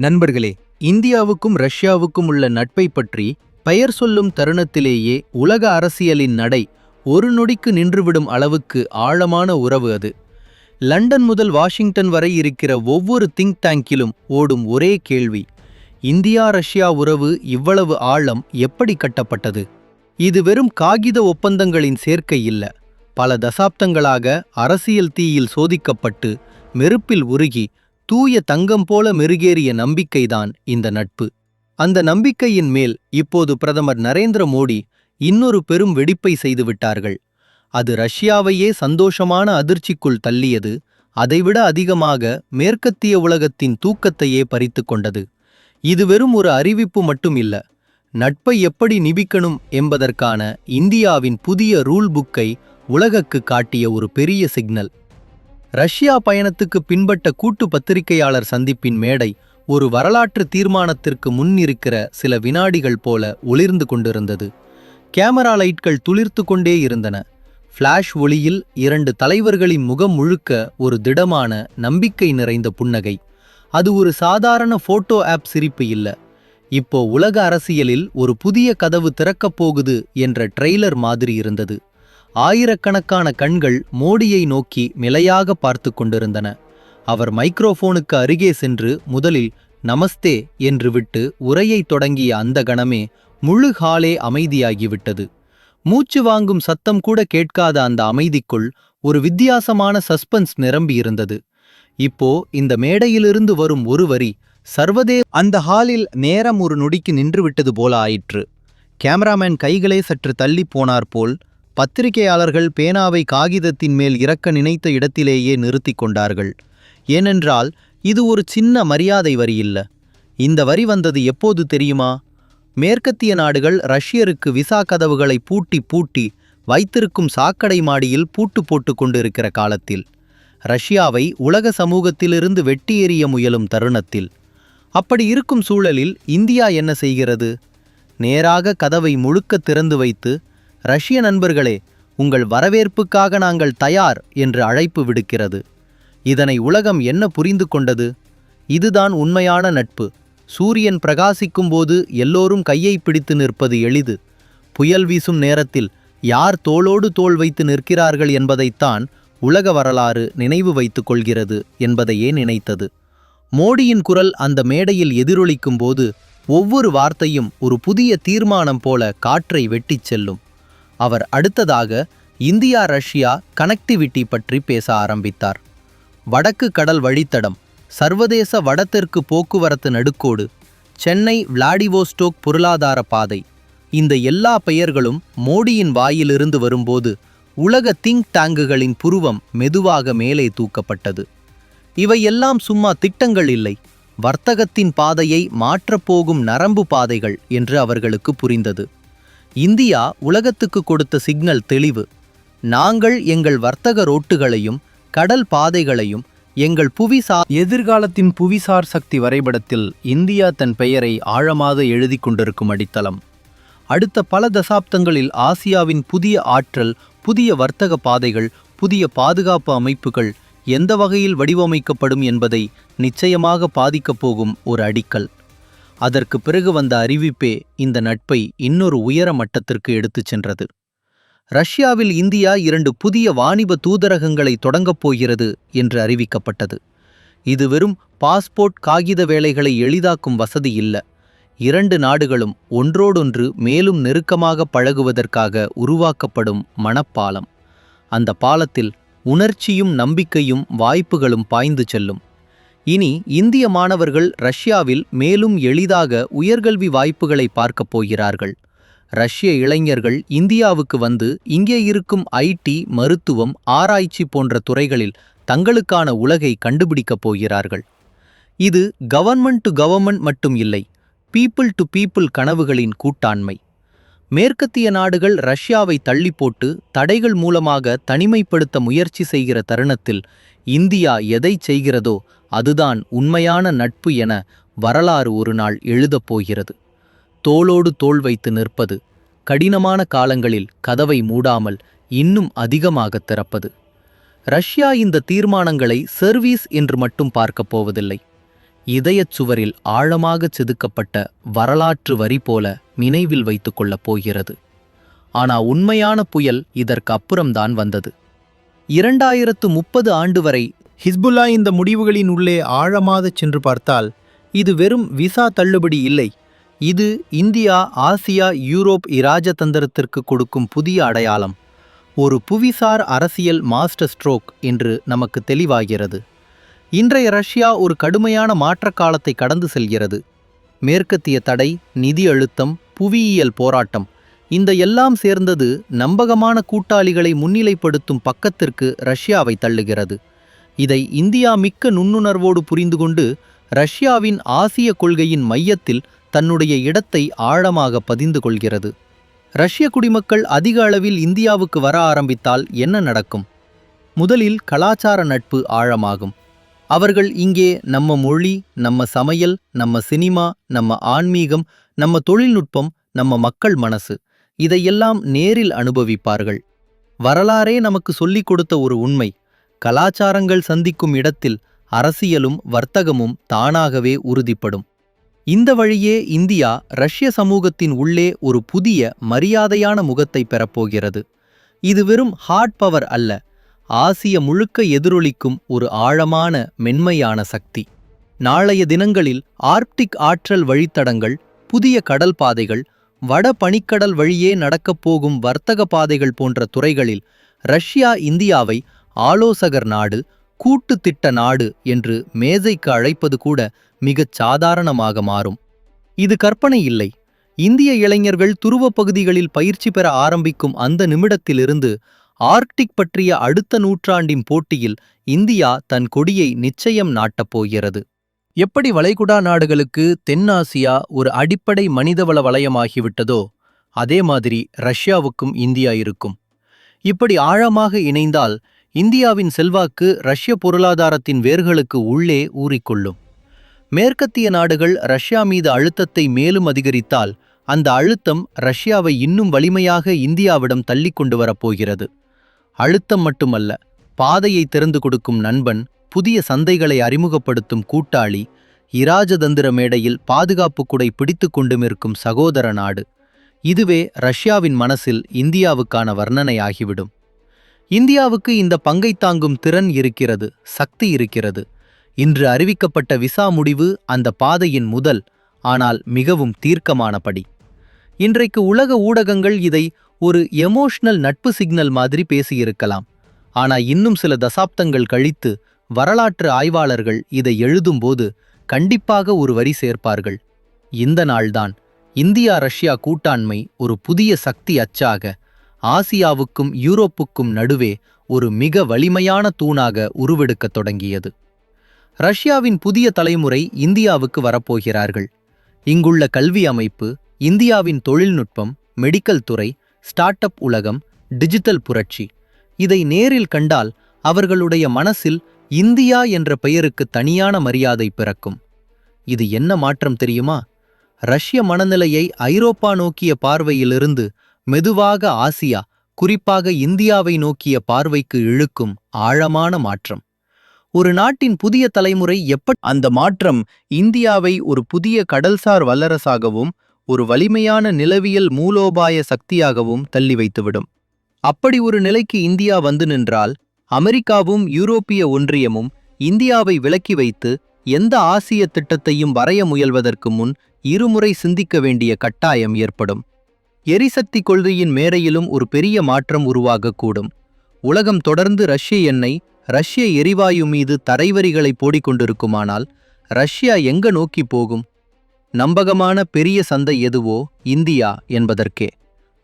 நண்பர்களே இந்தியாவுக்கும் ரஷ்யாவுக்கும் உள்ள நட்பை பற்றி பெயர் சொல்லும் தருணத்திலேயே உலக அரசியலின் நடை ஒரு நொடிக்கு நின்றுவிடும் அளவுக்கு ஆழமான உறவு அது. லண்டன் முதல் வாஷிங்டன் வரை இருக்கிற ஒவ்வொரு திங்க் டேங்கிலும் ஓடும் ஒரே கேள்வி இந்தியா ரஷ்யா உறவு இவ்வளவு ஆழம் எப்படி கட்டப்பட்டது? இது வெறும் காகித ஒப்பந்தங்களின் சேர்க்கை இல்ல பல தசாப்தங்களாக அரசியல் தீயில் சோதிக்கப்பட்டு மெருப்பில் உருகி தூய தங்கம் போல மெருகேறிய நம்பிக்கைதான் இந்த நட்பு. அந்த நம்பிக்கையின் மேல் இப்போது பிரதமர் நரேந்திர மோடி இன்னொரு பெரும் வெடிப்பை செய்துவிட்டார்கள் அது ரஷ்யாவையே சந்தோஷமான அதிர்ச்சிக்குள் தள்ளியது அதைவிட அதிகமாக மேற்கத்திய உலகத்தின் தூக்கத்தையே பறித்து கொண்டது. இது வெறும் ஒரு அறிவிப்பு மட்டும் இல்ல நட்பை எப்படி நிபிக்கணும் என்பதற்கான இந்தியாவின் புதிய ரூல் புக்கை உலகக்கு காட்டிய ஒரு பெரிய சிக்னல். ரஷ்யா பயணத்துக்கு பின்பட்ட கூட்டு பத்திரிகையாளர் சந்திப்பின் மேடை ஒரு வரலாற்று தீர்மானத்திற்கு முன்னிருக்கிற சில வினாடிகள் போல ஒளிர்ந்து கொண்டிருந்தது. கேமரா லைட்கள் துளிர்த்து கொண்டே இருந்தன. ஃப்ளாஷ் ஒளியில் இரண்டு தலைவர்களின் முகம் முழுக்க ஒரு திடமான நம்பிக்கை நிறைந்த புன்னகை. அது ஒரு சாதாரண போட்டோ ஆப் சிரிப்பு இல்லை. இப்போ உலக அரசியலில் ஒரு புதிய கதவு திறக்கப் போகுது என்ற ட்ரெய்லர் மாதிரி இருந்தது. ஆயிரக்கணக்கான கண்கள் மோடியை நோக்கி நிலையாக பார்த்து கொண்டிருந்தன. அவர் மைக்ரோஃபோனுக்கு அருகே சென்று முதலில் நமஸ்தே என்று விட்டு உரையை தொடங்கிய அந்த கணமே முழு ஹாலே அமைதியாகிவிட்டது. மூச்சு வாங்கும் சத்தம் கூட கேட்காத அந்த அமைதிக்குள் ஒரு வித்தியாசமான சஸ்பென்ஸ் நிரம்பியிருந்தது இப்போ இந்த மேடையிலிருந்து வரும் ஒரு வரி சர்வதே அந்த ஹாலில் நேரம் ஒரு நொடிக்கு நின்றுவிட்டது போல ஆயிற்று. கேமராமேன் கைகளே சற்று தள்ளி போனார் போல் பத்திரிகையாளர்கள் பேனாவை காகிதத்தின் மேல் இறக்க நினைத்த இடத்திலேயே நிறுத்திக் கொண்டார்கள். ஏனென்றால் இது ஒரு சின்ன மரியாதை வரி இல்ல. இந்த வரி வந்தது எப்போது தெரியுமா? மேற்கத்திய நாடுகள் ரஷ்யருக்கு விசா கதவுகளை பூட்டி பூட்டி வைத்திருக்கும் சாக்கடை மாடியில் பூட்டு போட்டு கொண்டிருக்கிற காலத்தில் ரஷ்யாவை உலக சமூகத்திலிருந்து வெட்டி எறிய முயலும் தருணத்தில். அப்படி இருக்கும் சூழலில் இந்தியா என்ன செய்கிறது? நேராக கதவை முழுக்க திறந்து வைத்து ரஷ்ய நண்பர்களே உங்கள் வரவேற்புக்காக நாங்கள் தயார் என்று அழைப்பு விடுக்கிறது. இதனை உலகம் என்ன புரிந்து கொண்டது? இதுதான் உண்மையான நட்பு. சூரியன் பிரகாசிக்கும் போது எல்லோரும் கையை பிடித்து நிற்பது எளிது. புயல் வீசும் நேரத்தில் யார் தோளோடு தோள் வைத்து நிற்கிறார்கள் என்பதைத்தான் உலக வரலாறு நினைவு வைத்து கொள்கிறது என்பதையே நினைத்தது. மோடியின் குரல் அந்த மேடையில் எதிரொலிக்கும் போது ஒவ்வொரு வார்த்தையும் ஒரு புதிய தீர்மானம் போல காற்றை வெட்டிச் செல்லும். அவர் அடுத்ததாக இந்தியா ரஷ்யா கனெக்டிவிட்டி பற்றி பேச ஆரம்பித்தார். வடக்கு கடல் வழித்தடம் சர்வதேச வடதெற்கு போக்குவரத்து நடுக்கோடு சென்னை விளாடிவோஸ்டோக் பொருளாதார பாதை இந்த எல்லா பெயர்களும் மோடியின் வாயிலிருந்து வரும்போது உலக திங்க் டேங்குகளின் புருவம் மெதுவாக மேலே தூக்கப்பட்டது. இவையெல்லாம் சும்மா திட்டங்கள் இல்லை வர்த்தகத்தின் பாதையை மாற்றப்போகும் நரம்பு பாதைகள் என்று அவர்களுக்கு புரிந்தது. இந்தியா உலகத்துக்கு கொடுத்த சிக்னல் தெளிவு. நாங்கள் எங்கள் வர்த்தக ரோட்டுகளையும் கடல் பாதைகளையும் எங்கள் புவிசார் எதிர்காலத்தின் புவிசார் சக்தி வரைபடத்தில் இந்தியா தன் பெயரை ஆழமாக எழுதி கொண்டிருக்கும் அடித்தளம். அடுத்த பல தசாப்தங்களில் ஆசியாவின் புதிய ஆற்றல் புதிய வர்த்தக பாதைகள் புதிய பாதுகாப்பு அமைப்புகள் எந்த வகையில் வடிவமைக்கப்படும் என்பதை நிச்சயமாக பாதிக்கப் போகும் ஒரு அடிக்கல். அதற்கு பிறகு வந்த அறிவிப்பே இந்த நட்பை இன்னொரு உயர மட்டத்திற்கு எடுத்துச் சென்றது. ரஷ்யாவில் இந்தியா இரண்டு புதிய வாணிப தூதரகங்களை தொடங்கப் போகிறது என்று அறிவிக்கப்பட்டது. இது வெறும் பாஸ்போர்ட் காகித வேலைகளை எளிதாக்கும் வசதி இல்ல. இரண்டு நாடுகளும் ஒன்றோடொன்று மேலும் நெருக்கமாக பழகுவதற்காக உருவாக்கப்படும் மணப்பாலம். அந்த பாலத்தில் உணர்ச்சியும் நம்பிக்கையும் வாய்ப்புகளும் பாய்ந்து செல்லும். இனி இந்திய மாணவர்கள் ரஷ்யாவில் மேலும் எளிதாக உயர்கல்வி வாய்ப்புகளை பார்க்கப் போகிறார்கள். ரஷ்ய இளைஞர்கள் இந்தியாவுக்கு வந்து இங்கே இருக்கும் ஐடி மருத்துவம் ஆராய்ச்சி போன்ற துறைகளில் தங்களுக்கான உலகை கண்டுபிடிக்கப் போகிறார்கள். இது கவர்மெண்ட் டு கவர்மெண்ட் மட்டும் இல்லை பீப்புள் டு பீப்புள் கனவுகளின் கூட்டாண்மை. மேற்கத்திய நாடுகள் ரஷ்யாவை தள்ளி போட்டு தடைகள் மூலமாக தனிமைப்படுத்த முயற்சி செய்கிற தருணத்தில் இந்தியா எதை செய்கிறதோ அதுதான் உண்மையான நட்பு என வரலாறு ஒரு நாள் எழுதப் போகிறது. தோளோடு தோள் வைத்து நிற்பது கடினமான காலங்களில் கதவை மூடாமல் இன்னும் அதிகமாக திறப்பது. ரஷ்யா இந்த தீர்மானங்களை சர்வீஸ் என்று மட்டும் பார்க்கப் போவதில்லை. இதயச் சுவரில் ஆழமாகச் செதுக்கப்பட்ட வரலாற்று வரி போல நினைவில் வைத்து கொள்ளப் போகிறது. ஆனா உண்மையான புயல் இதற்கு அப்புறம்தான் வந்தது. இரண்டாயிரத்து முப்பது ஆண்டு வரை ஹிஸ்புல்லா இந்த முடிவுகளின் உள்ளே ஆழமாகச் சென்று பார்த்தால் இது வெறும் விசா தள்ளுபடி இல்லை. இது இந்தியா ஆசியா யூரோப் இராஜதந்திரத்திற்கு கொடுக்கும் புதிய அடையாளம். ஒரு புவிசார் அரசியல் மாஸ்டர் ஸ்ட்ரோக் என்று நமக்கு தெளிவாகிறது. இன்றைய ரஷ்யா ஒரு கடுமையான மாற்ற காலத்தை கடந்து செல்கிறது. மேற்கத்திய தடை நிதி அழுத்தம் புவியியல் போராட்டம் இந்த எல்லாம் சேர்ந்தது நம்பகமான கூட்டாளிகளை முன்னிலைப்படுத்தும் பக்கத்திற்கு ரஷ்யாவை தள்ளுகிறது. இதை இந்தியா மிக்க நுண்ணுணர்வோடு புரிந்து கொண்டு ரஷ்யாவின் ஆசிய கொள்கையின் மையத்தில் தன்னுடைய இடத்தை ஆழமாக பதிந்து கொள்கிறது. ரஷ்ய குடிமக்கள் அதிக அளவில் இந்தியாவுக்கு வர ஆரம்பித்தால் என்ன நடக்கும்? முதலில் கலாச்சார நட்பு ஆழமாகும். அவர்கள் இங்கே நம்ம மொழி நம்ம சமையல் நம்ம சினிமா நம்ம ஆன்மீகம் நம்ம தொழில்நுட்பம் நம்ம மக்கள் மனசு இதையெல்லாம் நேரில் அனுபவிப்பார்கள். வரலாறே நமக்கு சொல்லிக் கொடுத்த ஒரு உண்மை. கலாச்சாரங்கள் சந்திக்கும் இடத்தில் அரசியலும் வர்த்தகமும் தானாகவே உறுதிப்படும். இந்த வழியே இந்தியா ரஷ்ய சமூகத்தின் உள்ளே ஒரு புதிய மரியாதையான முகத்தை பெறப்போகிறது. இது வெறும் ஹார்ட் பவர் அல்ல ஆசிய முழுக்க எதிரொலிக்கும் ஒரு ஆழமான மென்மையான சக்தி. நாளைய தினங்களில் ஆர்க்டிக் ஆற்றல் வழித்தடங்கள் புதிய கடல் பாதைகள் வட பனிக்கடல் வழியே நடக்கப்போகும் வர்த்தக பாதைகள் போன்ற துறைகளில் ரஷ்யா இந்தியாவை ஆலோசகர் நாடு கூட்டு திட்ட நாடு என்று மேசைக்கு அழைப்பது கூட மிகச் சாதாரணமாக மாறும். இது கற்பனை இல்லை. இந்திய இளைஞர்கள் துருவப் பகுதிகளில் பயிற்சி பெற ஆரம்பிக்கும் அந்த நிமிடத்திலிருந்து ஆர்க்டிக் பற்றிய அடுத்த நூற்றாண்டின் போட்டியில் இந்தியா தன் கொடியை நிச்சயம் நாட்டப் போகிறது. எப்படி வளைகுடா நாடுகளுக்கு தென்னாசியா ஒரு அடிப்படை மனிதவள வலயமாகிவிட்டதோ அதே மாதிரி ரஷ்யாவுக்கும் இந்தியா இருக்கும். இப்படி ஆழமாக இணைந்தால் இந்தியாவின் செல்வாக்கு ரஷ்ய பொருளாதாரத்தின் வேர்களுக்கு உள்ளே ஊறிக்கொள்ளும். மேற்கத்திய நாடுகள் ரஷ்யா மீது அழுத்தத்தை மேலும் அதிகரித்தால் அந்த அழுத்தம் ரஷ்யாவை இன்னும் வலிமையாக இந்தியாவிடம் தள்ளி கொண்டு வரப்போகிறது அழுத்தம் மட்டுமல்ல பாதையை திறந்து கொடுக்கும் நண்பன் புதிய சந்தைகளை அறிமுகப்படுத்தும் கூட்டாளி இராஜதந்திர மேடையில் பாதுகாப்பு குடை பிடித்து கொண்டுமிருக்கும் சகோதர நாடு. இதுவே ரஷ்யாவின் மனசில் இந்தியாவுக்கான வர்ணனையாகிவிடும். இந்தியாவுக்கு இந்த பங்கை தாங்கும் திறன் இருக்கிறது சக்தி இருக்கிறது. இன்று அறிவிக்கப்பட்ட விசா முடிவு அந்த பாதையின் முதல் ஆனால் மிகவும் தீர்க்கமான படி. இன்றைக்கு உலக ஊடகங்கள் இதை ஒரு எமோஷனல் நட்பு சிக்னல் மாதிரி பேசியிருக்கலாம். ஆனா இன்னும் சில தசாப்தங்கள் கழித்து வரலாற்று ஆய்வாளர்கள் இதை எழுதும்போது கண்டிப்பாக ஒரு வரி சேர்ப்பார்கள். இந்த நாள்தான் இந்தியா ரஷ்யா கூட்டாண்மை ஒரு புதிய சக்தி அச்சாக ஆசியாவுக்கும் யூரோப்புக்கும் நடுவே ஒரு மிக வலிமையான தூணாக உருவெடுக்கத் தொடங்கியது. ரஷ்யாவின் புதிய தலைமுறை இந்தியாவுக்கு வரப்போகிறார்கள். இங்குள்ள கல்வி அமைப்பு இந்தியாவின் தொழில்நுட்பம் மெடிக்கல் துறை ஸ்டார்ட் அப் உலகம் டிஜிட்டல் புரட்சி. இதை நேரில் கண்டால் அவர்களுடைய மனசில் இந்தியா என்ற பெயருக்கு தனியான மரியாதை பிறக்கும். இது என்ன மாற்றம் தெரியுமா? ரஷ்ய மனநிலையை ஐரோப்பா நோக்கிய பார்வையிலிருந்து மெதுவாக ஆசியா குறிப்பாக இந்தியாவை நோக்கிய பார்வைக்கு இழுக்கும் ஆழமான மாற்றம். ஒரு நாட்டின் புதிய தலைமுறை எப்படி அந்த மாற்றம் இந்தியாவை ஒரு புதிய கடல்சார் வல்லரசாகவும் ஒரு வலிமையான நிலவியல் மூலோபாய சக்தியாகவும் தள்ளி வைத்துவிடும். அப்படி ஒரு நிலைக்கு இந்தியா வந்து நின்றால் அமெரிக்காவும் யூரோப்பிய ஒன்றியமும் இந்தியாவை விலக்கி வைத்து எந்த ஆசிய திட்டத்தையும் வரைய முயல்வதற்கு முன் இருமுறை சிந்திக்க வேண்டிய கட்டாயம் ஏற்படும். எரிசக்தி கொள்கையின் மேரையிலும் ஒரு பெரிய மாற்றம் உருவாகக்கூடும். உலகம் தொடர்ந்து ரஷ்ய எண்ணெய் ரஷ்ய எரிவாயு மீது தரைவரிகளை போடிக்கொண்டிருக்குமானால் ரஷ்யா எங்க நோக்கி போகும்? நம்பகமான பெரிய சந்தை எதுவோ இந்தியா என்பதற்கே.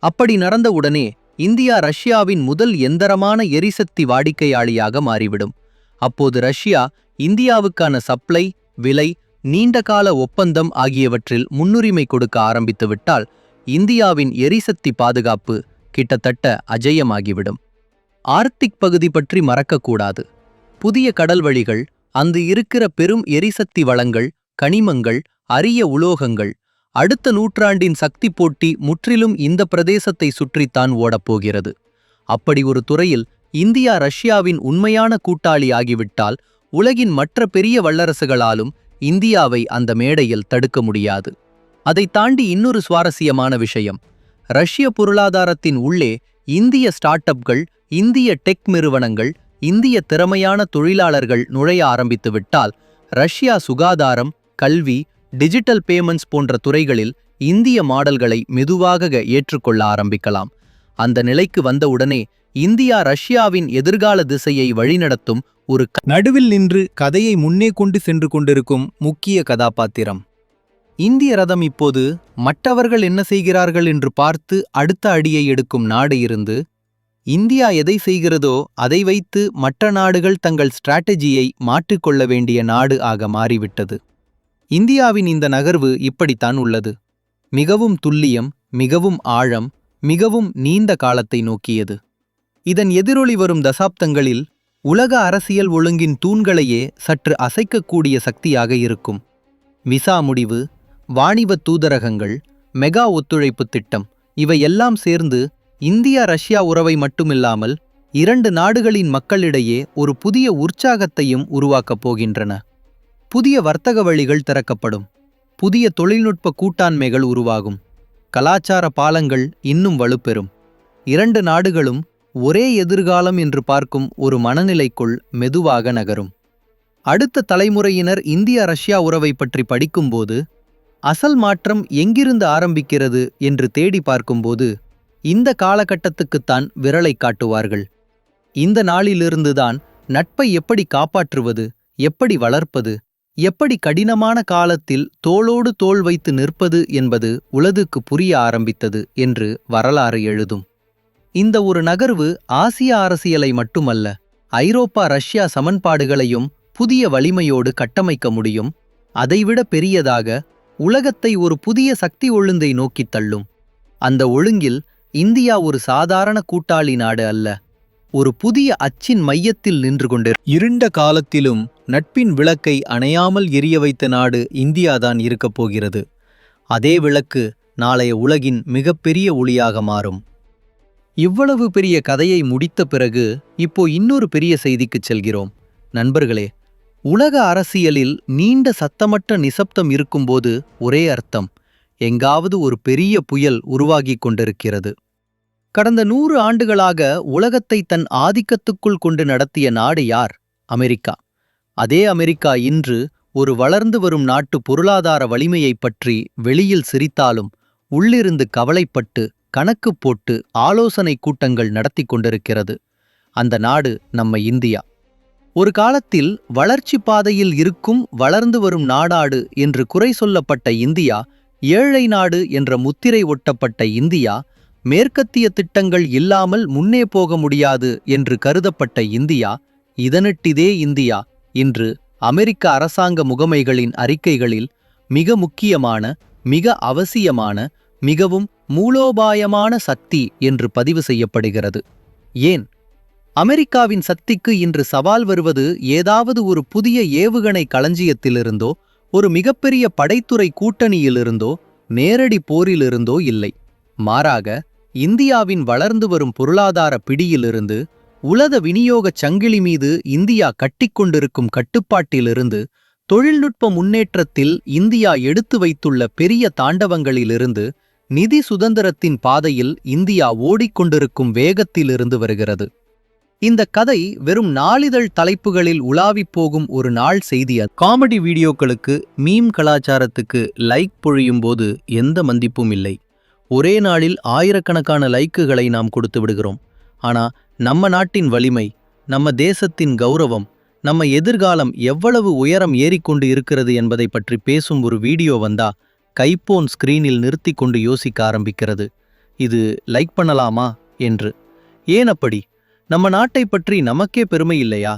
அப்படி நடந்தவுடனே இந்தியா ரஷ்யாவின் முதல் எந்தரமான எரிசக்தி வாடிக்கையாளியாக மாறிவிடும். அப்போது ரஷ்யா இந்தியாவுக்கான சப்ளை விலை நீண்டகால ஒப்பந்தம் ஆகியவற்றில் முன்னுரிமை கொடுக்க ஆரம்பித்துவிட்டால் இந்தியாவின் எரிசக்தி பாதுகாப்பு கிட்டத்தட்ட அஜயமாகிவிடும். ஆர்க்டிக் பகுதி பற்றி மறக்கக்கூடாது. புதிய கடல்வழிகள் அங்கு இருக்கிற பெரும் எரிசக்தி வளங்கள் கனிமங்கள் அரிய உலோகங்கள் அடுத்த நூற்றாண்டின் சக்தி போட்டி முற்றிலும் இந்த பிரதேசத்தை சுற்றித்தான் ஓடப்போகிறது. அப்படி ஒரு துறையில் இந்தியா ரஷ்யாவின் உண்மையான கூட்டாளி ஆகிவிட்டால் உலகின் மற்ற பெரிய வல்லரசுகளாலும் இந்தியாவை அந்த மேடையில் தடுக்க முடியாது. அதைத் தாண்டி இன்னொரு சுவாரஸ்யமான விஷயம். ரஷ்ய பொருளாதாரத்தின் உள்ளே இந்திய ஸ்டார்ட் அப்கள் இந்திய டெக் நிறுவனங்கள் இந்திய திறமையான தொழிலாளர்கள் நுழைய ஆரம்பித்துவிட்டால் ரஷ்யா சுகாதாரம் கல்வி டிஜிட்டல் பேமெண்ட்ஸ் போன்ற துறைகளில் இந்திய மாடல்களை மெதுவாக ஏற்றுக்கொள்ள ஆரம்பிக்கலாம். அந்த நிலைக்கு வந்தவுடனே இந்தியா ரஷ்யாவின் எதிர்கால திசையை வழிநடத்தும் ஒரு நடுவில் நின்று கதையை முன்னே கொண்டு சென்று கொண்டிருக்கும் முக்கிய கதாபாத்திரம். இந்திய ரதம் இப்போது மற்றவர்கள் என்ன செய்கிறார்கள் என்று பார்த்து அடுத்த அடியை எடுக்கும் நாடு இருந்து இந்தியா எதை செய்கிறதோ அதை வைத்து மற்ற நாடுகள் தங்கள் ஸ்ட்ராட்டஜியை மாற்றிக்கொள்ள வேண்டிய நாடு ஆக மாறிவிட்டது. இந்தியாவின் இந்த நகர்வு இப்படித்தான் உள்ளது. மிகவும் துல்லியம் மிகவும் ஆழம் மிகவும் நீண்ட காலத்தை நோக்கியது. இதன் எதிரொலி வரும் தசாப்தங்களில் உலக அரசியல் ஒழுங்கின் தூண்களையே சற்று அசைக்கக்கூடிய சக்தியாக இருக்கும். விசா முடிவு வாணிப தூதரகங்கள் மெகா ஒத்துழைப்பு திட்டம் இவை எல்லாம் சேர்ந்து இந்தியா ரஷ்யா உறவை மட்டுமில்லாமல் இரண்டு நாடுகளின் மக்களிடையே ஒரு புதிய உற்சாகத்தையும் உருவாக்கப் போகின்றன. புதிய வர்த்தக வழிகள் திறக்கப்படும். புதிய தொழில்நுட்ப கூட்டாண்மைகள் உருவாகும். கலாச்சார பாலங்கள் இன்னும் வலுப்பெறும். இரண்டு நாடுகளும் ஒரே எதிர்காலம் என்று பார்க்கும் ஒரு மனநிலைக்குள் மெதுவாக நகரும். அடுத்த தலைமுறையினர் இந்திய ரஷ்யா உறவை பற்றி படிக்கும்போது அசல் மாற்றம் எங்கிருந்து ஆரம்பிக்கிறது என்று தேடி பார்க்கும்போது இந்த காலகட்டத்துக்குத்தான் விரலை காட்டுவார்கள். இந்த நாளிலிருந்துதான் நட்பை எப்படி காப்பாற்றுவது எப்படி வளர்ப்பது எப்படி கடினமான காலத்தில் தோளோடு தோள் வைத்து நிற்பது என்பது உலகுக்கு புரிய ஆரம்பித்தது என்று வரலாறு எழுதும். இந்த ஒரு நகர்வு ஆசிய அரசியலை மட்டுமல்ல ஐரோப்பா ரஷ்யா சமன்பாடுகளையும் புதிய வலிமையோடு கட்டமைக்க முடியும். அதைவிட பெரியதாக உலகத்தை ஒரு புதிய சக்தி ஒழுங்கை நோக்கித் தள்ளும். அந்த ஒழுங்கில் இந்தியா ஒரு சாதாரண கூட்டாளி நாடு அல்ல. ஒரு புதிய அச்சின் மையத்தில் நின்று கொண்டு இருண்ட காலத்திலும் நட்பின் விளக்கை அணையாமல் எரிய வைத்த நாடு இந்தியாதான் இருக்கப் போகிறது. அதே விளக்கு நாளைய உலகின் மிகப்பெரிய ஒளியாக மாறும். இவ்வளவு பெரிய கதையை முடித்த பிறகு இப்போ இன்னொரு பெரிய செய்திக்குச் செல்கிறோம். நண்பர்களே உலக அரசியலில் நீண்ட சத்தமற்ற நிசப்தம் இருக்கும்போது ஒரே அர்த்தம். எங்காவது ஒரு பெரிய புயல் உருவாகிக் கொண்டிருக்கிறது. கடந்த நூறு ஆண்டுகளாக உலகத்தை தன் ஆதிக்கத்துக்குள் கொண்டு நடத்திய நாடு யார்? அமெரிக்கா. அதே அமெரிக்கா இன்று ஒரு வளர்ந்து வரும் நாட்டு பொருளாதார வலிமையைப் பற்றி வெளியில் சிரித்தாலும் உள்ளிருந்து கவலைப்பட்டு கணக்கு போட்டு ஆலோசனை கூட்டங்கள் நடத்தி கொண்டிருக்கிறது. அந்த நாடு நம்ம இந்தியா. ஒரு காலத்தில் வளர்ச்சி பாதையில் இருக்கும் வளர்ந்து வரும் நாடாடு என்று குறை சொல்லப்பட்ட இந்தியா ஏழை நாடு என்ற முத்திரை ஒட்டப்பட்ட இந்தியா மேற்கத்திய திட்டங்கள் இல்லாமல் முன்னே போக முடியாது என்று கருதப்பட்ட இந்தியா இதனிட்டிதே இந்தியா இன்று அமெரிக்க அரசாங்க முகமைகளின் அறிக்கைகளில் மிக முக்கியமான மிக அவசியமான மிகவும் மூலோபாயமான சக்தி என்று பதிவு செய்யப்படுகிறது. ஏன்? அமெரிக்காவின் சக்திக்கு இன்று சவால் வருவது ஏதாவது ஒரு புதிய ஏவுகணை களஞ்சியத்திலிருந்தோ ஒரு மிகப்பெரிய படைத்துறை கூட்டணியிலிருந்தோ நேரடி போரிலிருந்தோ இல்லை. மாறாக இந்தியாவின் வளர்ந்து வரும் பொருளாதார பிடியிலிருந்து உலக விநியோகச் சங்கிலி மீது இந்தியா கட்டிக்கொண்டிருக்கும் கட்டுப்பாட்டிலிருந்து தொழில்நுட்ப முன்னேற்றத்தில் இந்தியா எடுத்து வைத்துள்ள பெரிய தாண்டவங்களிலிருந்து நிதி சுதந்திரத்தின் பாதையில் இந்தியா ஓடிக்கொண்டிருக்கும் வேகத்திலிருந்து வருகிறது. இந்த கதை வெறும் நாளிதழ் தலைப்புகளில் உலாவிப் போகும் ஒரு நாள் செய்தி காமெடி வீடியோக்களுக்கு மீம் கலாச்சாரத்துக்கு லைக் பொழியும் போது எந்த மந்திப்பும் இல்லை. ஒரே நாளில் ஆயிரக்கணக்கான லைக்குகளை நாம் கொடுத்து விடுகிறோம். ஆனா நம்ம நாட்டின் வலிமை நம்ம தேசத்தின் கௌரவம் நம்ம எதிர்காலம் எவ்வளவு உயரம் ஏறிக்கொண்டு இருக்கிறது என்பதை பற்றி பேசும் ஒரு வீடியோ வந்தா கைப்போன் ஸ்கிரீனில் நிறுத்தி கொண்டு யோசிக்க ஆரம்பிக்கிறது. இது லைக் பண்ணலாமா? என்று. ஏன் அப்படி? நம்ம நாட்டை பற்றி நமக்கே பெருமை இல்லையா?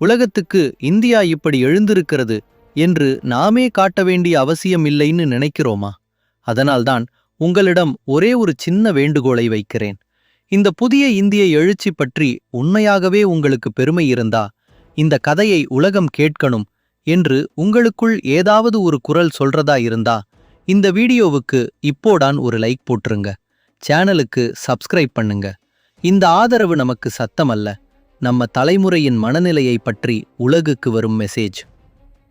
உலகத்துக்கு இந்தியா இப்படி எழுந்திருக்கிறது என்று நாமே காட்ட வேண்டிய அவசியம் இல்லைன்னு நினைக்கிறோமா? அதனால்தான் உங்களிடம் ஒரே ஒரு சின்ன வேண்டுகோளை வைக்கிறேன். இந்த புதிய இந்திய எழுச்சி பற்றி உண்மையாகவே உங்களுக்கு பெருமை இருந்தா இந்த கதையை உலகம் கேட்கணும் என்று உங்களுக்குள் ஏதாவது ஒரு குரல் சொல்றதா இருந்தா இந்த வீடியோவுக்கு இப்போடான் ஒரு லைக் போட்டுருங்க. சேனலுக்கு சப்ஸ்கிரைப் பண்ணுங்க. இந்த ஆதரவு நமக்கு சத்தமல்ல. நம்ம தலைமுறையின் மனநிலையை பற்றி உலகுக்கு வரும் மெசேஜ்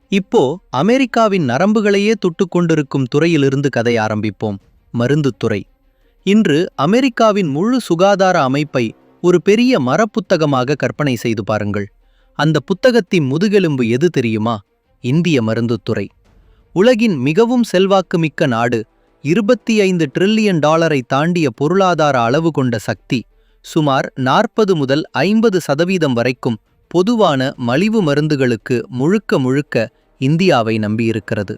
இப்போ அமெரிக்காவின் நரம்புகளையே துட்டுக்கொண்டிருக்கும் துறையிலிருந்து கதை ஆரம்பிப்போம். மருந்துத் துறை. இன்று அமெரிக்காவின் முழு சுகாதார அமைப்பை ஒரு பெரிய மரப்புத்தகமாக கற்பனை செய்து பாருங்கள். அந்த புத்தகத்தின் முதுகெலும்பு எது தெரியுமா? இந்திய மருந்துத் துறை. உலகின் மிகவும் செல்வாக்குமிக்க நாடு இருபத்தி ஐந்து ட்ரில்லியன் டாலரை தாண்டிய பொருளாதார அளவு கொண்ட சக்தி. சுமார் நாற்பது முதல் ஐம்பது சதவீதம் வரைக்கும் பொதுவான மலிவு மருந்துகளுக்கு முழுக்க முழுக்க இந்தியாவை நம்பியிருக்கிறது.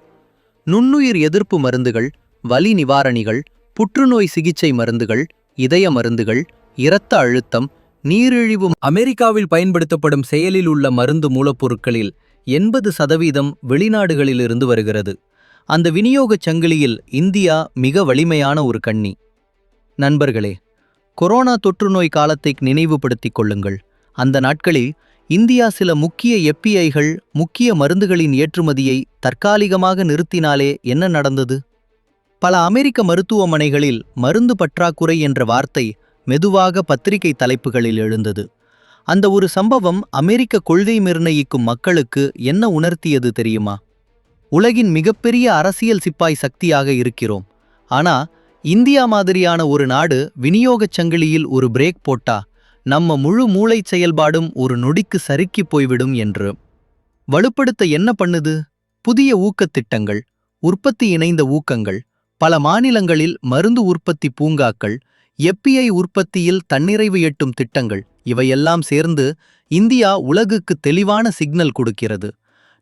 நுண்ணுயிர் எதிர்ப்பு மருந்துகள் வலி நிவாரணிகள் புற்றுநோய் சிகிச்சை மருந்துகள் இதய மருந்துகள் இரத்த அழுத்தம் நீரிழிவு அமெரிக்காவில் பயன்படுத்தப்படும் செயலில் உள்ள மருந்து மூலப்பொருட்களில் எண்பது சதவீதம் வெளிநாடுகளிலிருந்து வருகிறது. அந்த விநியோகச் சங்கிலியில் இந்தியா மிக வலிமையான ஒரு கண்ணி. நண்பர்களே கொரோனா தொற்றுநோய் காலத்தை நினைவுபடுத்திக் கொள்ளுங்கள். அந்த நாட்களில் இந்தியா சில முக்கிய எப்பிஐகள் முக்கிய மருந்துகளின் ஏற்றுமதியை தற்காலிகமாக நிறுத்தினாலே என்ன நடந்தது? பல அமெரிக்க மருத்துவமனைகளில் மருந்து பற்றாக்குறை என்ற வார்த்தை மெதுவாக பத்திரிகை தலைப்புகளில் எழுந்தது. அந்த ஒரு சம்பவம் அமெரிக்க கொள்கை நிர்ணயிக்கும் மக்களுக்கு என்ன உணர்த்தியது தெரியுமா? உலகின் மிகப்பெரிய அரசியல் சிப்பாய் சக்தியாக இருக்கிறோம். ஆனால் இந்தியா மாதிரியான ஒரு நாடு விநியோகச் சங்கிலியில் ஒரு பிரேக் போட்டா நம்ம முழு மூளைச் செயல்பாடும் ஒரு நொடிக்கு சறுக்கி போய்விடும் என்று. வலுப்படுத்த என்ன பண்ணுது? புதிய ஊக்கத் திட்டங்கள் உற்பத்தி இணைந்த ஊக்கங்கள் பல மாநிலங்களில் மருந்து உற்பத்தி பூங்காக்கள் எப்பிஐ உற்பத்தியில் தன்னிறைவு எட்டும் திட்டங்கள் இவையெல்லாம் சேர்ந்து இந்தியா உலகுக்கு தெளிவான சிக்னல் கொடுக்கிறது.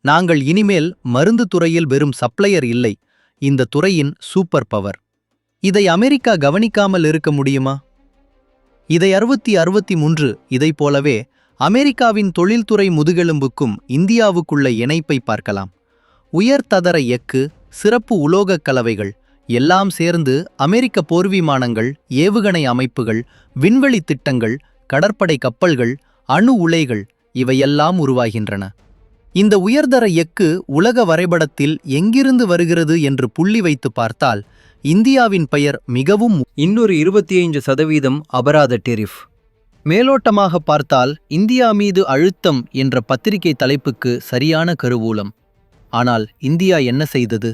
நாங்கள் இனிமேல் மருந்து துறையில் வெறும் சப்ளையர் இல்லை இந்த துறையின் சூப்பர் பவர் இதை அமெரிக்கா கவனிக்காமல் இருக்க முடியுமா? இதை அறுபத்தி அறுபத்தி மூன்று இதைப் போலவே அமெரிக்காவின் தொழில்துறை முதுகெலும்புக்கும் இந்தியாவுக்குள்ள இணைப்பை பார்க்கலாம். உயர்ததர எக்கு சிறப்பு உலோகக் கலவைகள் எல்லாம் சேர்ந்து அமெரிக்க போர் விமானங்கள் ஏவுகணை அமைப்புகள் விண்வெளி திட்டங்கள் கடற்படை கப்பல்கள் அணு உலைகள் இவையெல்லாம் உருவாகின்றன. இந்த உயர்தர எக்கு உலக வரைபடத்தில் எங்கிருந்து வருகிறது என்று புள்ளி வைத்து பார்த்தால் இந்தியாவின் பெயர் மிகவும் இன்னொரு இருபத்தி ஐந்து சதவீதம் அபராத டெரிஃப். மேலோட்டமாக பார்த்தால் இந்தியா மீது அழுத்தம் என்ற பத்திரிகை தலைப்புக்கு சரியான கருவூலம். ஆனால் இந்தியா என்ன செய்தது?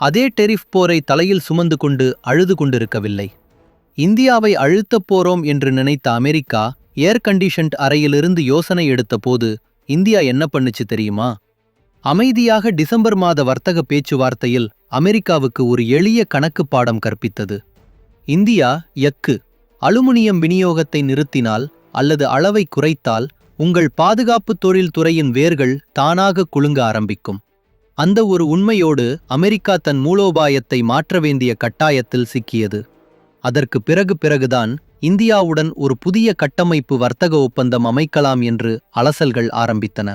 அதே டெரிஃப் போரை தலையில் சுமந்து கொண்டு அழுது கொண்டிருக்கவில்லை. இந்தியாவை அழுத்தப் போறோம் என்று நினைத்த அமெரிக்கா ஏர் கண்டிஷன்ட் அறையிலிருந்து யோசனை எடுத்தபோது இந்தியா என்ன பண்ணுச்சு தெரியுமா? அமைதியாக டிசம்பர் மாத வர்த்தக பேச்சுவார்த்தையில் அமெரிக்காவுக்கு ஒரு எளிய கணக்கு பாடம் கற்பித்தது. இந்தியா எக்கு அலுமினியம் விநியோகத்தை நிறுத்தினால் அல்லது அளவை குறைத்தால் உங்கள் பாதுகாப்பு தொழில் துறையின் வேர்கள் தானாக குலுங்க ஆரம்பிக்கும். அந்த ஒரு உண்மையோடு அமெரிக்கா தன் மூலோபாயத்தை மாற்ற வேண்டிய கட்டாயத்தில் சிக்கியது. அதற்கு பிறகு பிறகுதான் இந்தியாவுடன் ஒரு புதிய கட்டமைப்பு வர்த்தக ஒப்பந்தம் அமைக்கலாம் என்று அலசல்கள் ஆரம்பித்தன.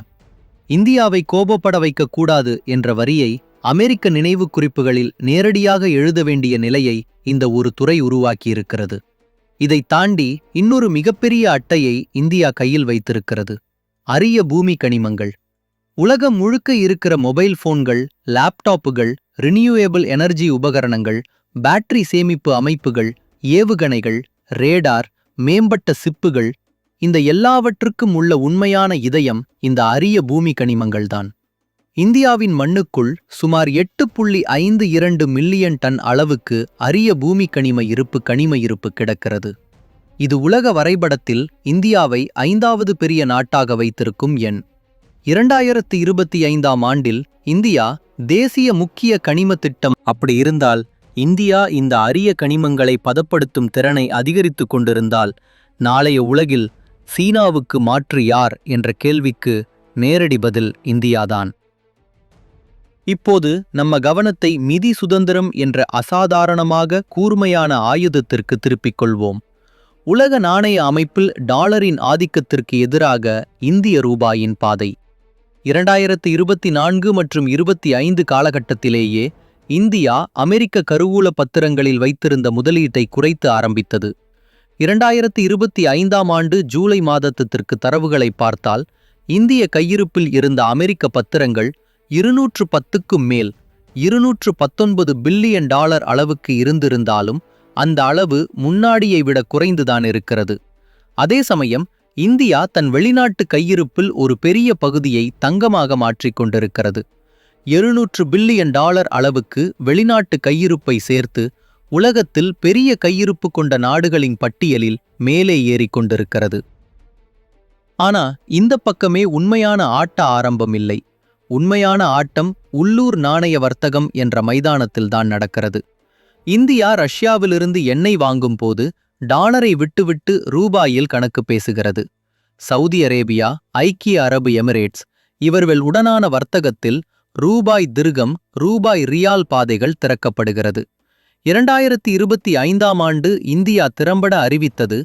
இந்தியாவை கோபப்பட வைக்கக்கூடாது என்ற வரியை அமெரிக்க நினைவு குறிப்புகளில் நேரடியாக எழுத வேண்டிய நிலையை இந்த ஒரு துறை உருவாக்கியிருக்கிறது. இதை தாண்டி இன்னொரு மிகப்பெரிய அட்டையை இந்தியா கையில் வைத்திருக்கிறது. அரிய பூமி கனிமங்கள். உலகம் முழுக்க இருக்கிற மொபைல் போன்கள் லேப்டாப்புகள் ரினியூவேபிள் எனர்ஜி உபகரணங்கள் பேட்டரி சேமிப்பு அமைப்புகள் ஏவுகணைகள் ரேடார் மேம்பட்ட சிப்புகள் இந்த எல்லாவற்றுக்கும் உள்ள உண்மையான இதயம் இந்த அரிய பூமி கனிமங்கள்தான். இந்தியாவின் மண்ணுக்குள் சுமார் எட்டு புள்ளி ஐந்து இரண்டு மில்லியன் டன் அளவுக்கு அரிய பூமி கனிம இருப்பு கனிம இருப்பு கிடக்கிறது. இது உலக வரைபடத்தில் இந்தியாவை ஐந்தாவது பெரிய நாட்டாக வைத்திருக்கும் எண். இரண்டாயிரத்து இருபத்தி ஐந்தாம் ஆண்டில் இந்தியா தேசிய முக்கிய கனிம திட்டம் அப்படி இருந்தால் இந்தியா இந்த அரிய கனிமங்களை பதப்படுத்தும் திறனை அதிகரித்துக் கொண்டிருந்தால் நாளைய உலகில் சீனாவுக்கு மாற்று யார் என்ற கேள்விக்கு நேரடி பதில் இந்தியாதான். இப்போது நம்ம கவனத்தை மிதி சுதந்திரம் என்ற அசாதாரணமாக கூர்மையான ஆயுதத்திற்கு திருப்பிக் கொள்வோம். உலக நாணய அமைப்பில் டாலரின் ஆதிக்கத்திற்கு எதிராக இந்திய ரூபாயின் பாதை. இரண்டாயிரத்து இருபத்தி நான்கு மற்றும் இருபத்தி ஐந்து காலகட்டத்திலேயே இந்தியா அமெரிக்க கருவூல பத்திரங்களில் வைத்திருந்த முதலீட்டை குறைத்து ஆரம்பித்தது. இரண்டாயிரத்து இருபத்தி ஐந்தாம் ஆண்டு ஜூலை மாதத்திற்கு தரவுகளை பார்த்தால் இந்திய கையிருப்பில் இருந்த அமெரிக்க பத்திரங்கள் இருநூற்று பத்துக்கும் மேல் இருநூற்று பத்தொன்பது பில்லியன் டாலர் அளவுக்கு இருந்திருந்தாலும் அந்த அளவு முன்னாடியை விட குறைந்துதான் இருக்கிறது. அதே சமயம் இந்தியா தன் வெளிநாட்டு கையிருப்பில் ஒரு பெரிய பகுதியை தங்கமாக மாற்றிக்கொண்டிருக்கிறது எழுநூற்று பில்லியன் டாலர் அளவுக்கு வெளிநாட்டு கையிருப்பை சேர்த்து உலகத்தில் பெரிய கையிருப்பு கொண்ட நாடுகளின் பட்டியலில் மேலே ஏறிக்கொண்டிருக்கிறது ஆனா இந்த பக்கமே உண்மையான ஆட்ட ஆரம்பம் இல்லை. உண்மையான ஆட்டம் உள்ளூர் நாணய வர்த்தகம் என்ற மைதானத்தில்தான் நடக்கிறது. இந்தியா ரஷ்யாவிலிருந்து எண்ணெய் வாங்கும் போது டாலரை விட்டுவிட்டு ரூபாயில் கணக்கு பேசுகிறது. சவுதி அரேபியா ஐக்கிய அரபு எமிரேட்ஸ் இவர்கள் உடனான வர்த்தகத்தில் ரூபாய் திருகம் ரூபாய் ரியால் பாதைகள் திறக்கப்படுகிறது. இரண்டாயிரத்தி இருபத்தி ஐந்தாம் ஆண்டு இந்தியா திறம்பட அறிவித்தது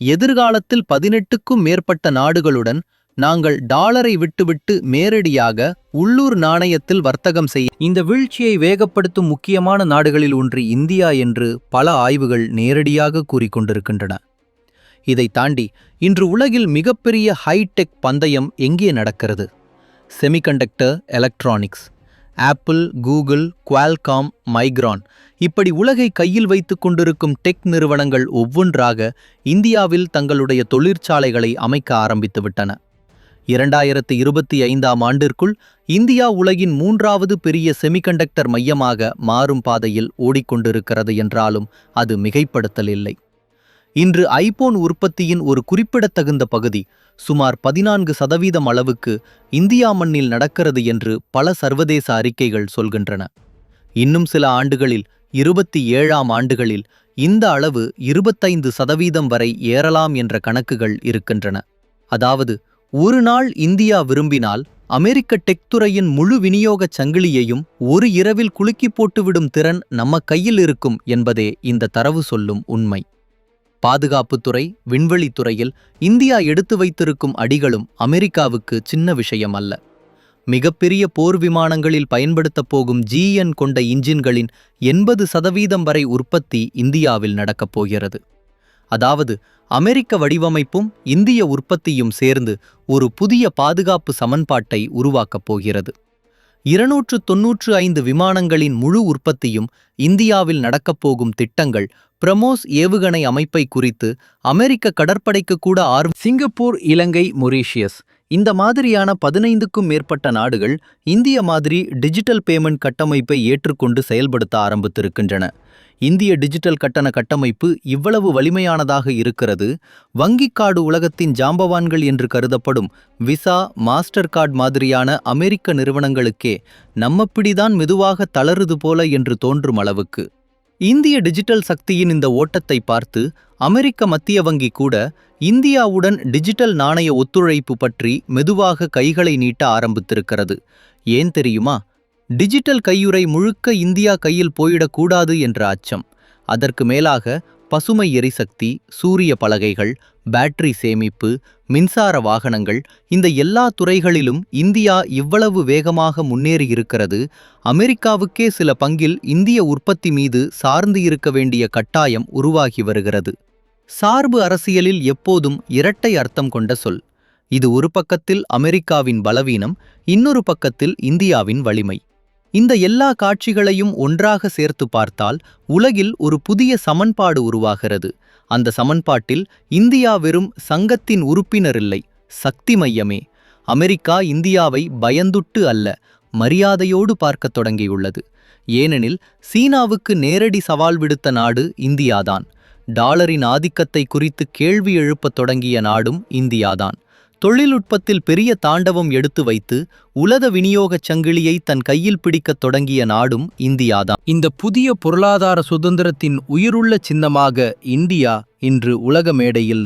எதிர்காலத்தில் பதினெட்டுக்கும் மேற்பட்ட நாடுகளுடன் நாங்கள் டாலரை விட்டுவிட்டு நேரடியாக உள்ளூர் நாணயத்தில் வர்த்தகம் செய்ய இந்த வீழ்ச்சியை வேகப்படுத்தும் முக்கியமான நாடுகளில் ஒன்று இந்தியா என்று பல ஆய்வுகள் நேரடியாக கூறிக்கொண்டிருக்கின்றன இதை தாண்டி இன்று உலகில் மிகப்பெரிய ஹைடெக் பந்தயம் எங்கே நடக்கிறது? Semiconductor electronics Apple Google Qualcomm Micron இப்படி உலகை கையில் வைத்துக் கொண்டிருக்கும் டெக் நிறுவனங்கள் ஒவ்வொன்றாக இந்தியாவில் தங்களுடைய தொழிற்சாலைகளை அமைக்க ஆரம்பித்துவிட்டன இரண்டாயிரத்து இருபத்தி ஐந்தாம் ஆண்டிற்குள் இந்தியா உலகின் மூன்றாவது பெரிய செமிகண்டக்டர் மையமாக மாறும் பாதையில் ஓடிக்கொண்டிருக்கிறது என்றாலும் அது மிகைப்படுத்தல் இல்லை இன்று ஐபோன் உற்பத்தியின் ஒரு குறிப்பிடத்தகுந்த பகுதி சுமார் பதினான்கு சதவீதம் அளவுக்கு இந்தியா மண்ணில் நடக்கிறது என்று பல சர்வதேச அறிக்கைகள் சொல்கின்றன. இன்னும் சில ஆண்டுகளில் இருபத்தி ஏழாம் ஆண்டுகளில் இந்த அளவு இருபத்தைந்து சதவீதம் வரை ஏறலாம் என்ற கணக்குகள் இருக்கின்றன. அதாவது ஒரு நாள் இந்தியா விரும்பினால் அமெரிக்க டெக் துறையின் முழு விநியோகச் சங்கிலியையும் ஒரு இரவில் குலுக்கி போட்டுவிடும் திறன் நம்ம கையில் இருக்கும் என்பதே இந்த தரவு சொல்லும் உண்மை. பாதுகாப்புத்துறை விண்வெளித்துறையில் இந்தியா எடுத்து வைத்திருக்கும் அடிகளும் அமெரிக்காவுக்கு சின்ன விஷயம் அல்ல மிகப்பெரிய போர் விமானங்களில் பயன்படுத்தப் போகும் ஜிஎன் கொண்ட இன்ஜின்களின் எண்பது சதவீதம் வரை உற்பத்தி இந்தியாவில் நடக்கப் போகிறது. அதாவது அமெரிக்க வடிவமைப்பும் இந்திய உற்பத்தியும் சேர்ந்து ஒரு புதிய பாதுகாப்பு சமன்பாட்டை உருவாக்கப் போகிறது. இருநூற்று தொன்னூற்று ஐந்து விமானங்களின் முழு உற்பத்தியும் இந்தியாவில் நடக்கப் போகும் திட்டங்கள் பிரமோஸ் ஏவுகணை அமைப்பை குறித்து அமெரிக்க கடற்படைக்கு கூட ஆர்வம் சிங்கப்பூர் இலங்கை மொரீஷியஸ் இந்த மாதிரியான பதினைந்துக்கும் மேற்பட்ட நாடுகள் இந்திய மாதிரி டிஜிட்டல் பேமெண்ட் கட்டமைப்பை ஏற்றுக்கொண்டு செயல்படுத்த ஆரம்பித்திருக்கின்றன. இந்திய டிஜிட்டல் கட்டண கட்டமைப்பு இவ்வளவு வலிமையானதாக இருக்கிறது வங்கிக் கார்டு உலகத்தின் ஜாம்பவான்கள் என்று கருதப்படும் விசா மாஸ்டர் கார்டு மாதிரியான அமெரிக்க நிறுவனங்களுக்கே நம்ம பிடிதான் மெதுவாக தளருது போல என்று தோன்றும் அளவுக்கு. இந்திய டிஜிட்டல் சக்தியின் இந்த ஓட்டத்தை பார்த்து அமெரிக்க மத்திய வங்கி கூட இந்தியாவுடன் டிஜிட்டல் நாணய ஒத்துழைப்பு பற்றி மெதுவாக கைகளை நீட்ட ஆரம்பித்திருக்கிறது. ஏன் தெரியுமா? டிஜிட்டல் கையுறை முழுக்க இந்தியா கையில் போயிடக்கூடாது என்ற அச்சம். அதற்கு மேலாக பசுமை எரிசக்தி சூரிய பலகைகள் பேட்டரி சேமிப்பு மின்சார வாகனங்கள் இந்த எல்லா துறைகளிலும் இந்தியா இவ்வளவு வேகமாக முன்னேறியிருக்கிறது. அமெரிக்காவுக்கே சில பங்கில் இந்திய உற்பத்தி மீது சார்ந்து இருக்க வேண்டிய கட்டாயம் உருவாகி வருகிறது. சார்பு அரசியலில் எப்போதும் இரட்டை அர்த்தம் கொண்ட சொல். இது ஒரு பக்கத்தில் அமெரிக்காவின் பலவீனம் இன்னொரு பக்கத்தில் இந்தியாவின் வலிமை. இந்த எல்லா காட்சிகளையும் ஒன்றாக சேர்த்து பார்த்தால் உலகில் ஒரு புதிய சமன்பாடு உருவாகிறது. அந்த சமன்பாட்டில் இந்தியா வெறும் சங்கத்தின் உறுப்பினர் இல்லை சக்தி மையமே. அமெரிக்கா இந்தியாவை பயந்துட்டு அல்ல மரியாதையோடு பார்க்கத் தொடங்கியுள்ளது. ஏனெனில் சீனாவுக்கு நேரடி சவால் விடுத்த நாடு இந்தியாதான். டாலரின் ஆதிக்கத்தை குறித்து கேள்வி எழுப்பத் தொடங்கிய நாடும் இந்தியாதான். தொழில்நுட்பத்தில் பெரிய தாண்டவம் எடுத்து வைத்து உலக விநியோகச் சங்கிலியை தன் கையில் பிடிக்கத் தொடங்கிய நாடும் இந்தியாதான். இந்த புதிய பொருளாதார சுதந்திரத்தின் உயிருள்ள சின்னமாக இந்தியா இன்று உலக மேடையில்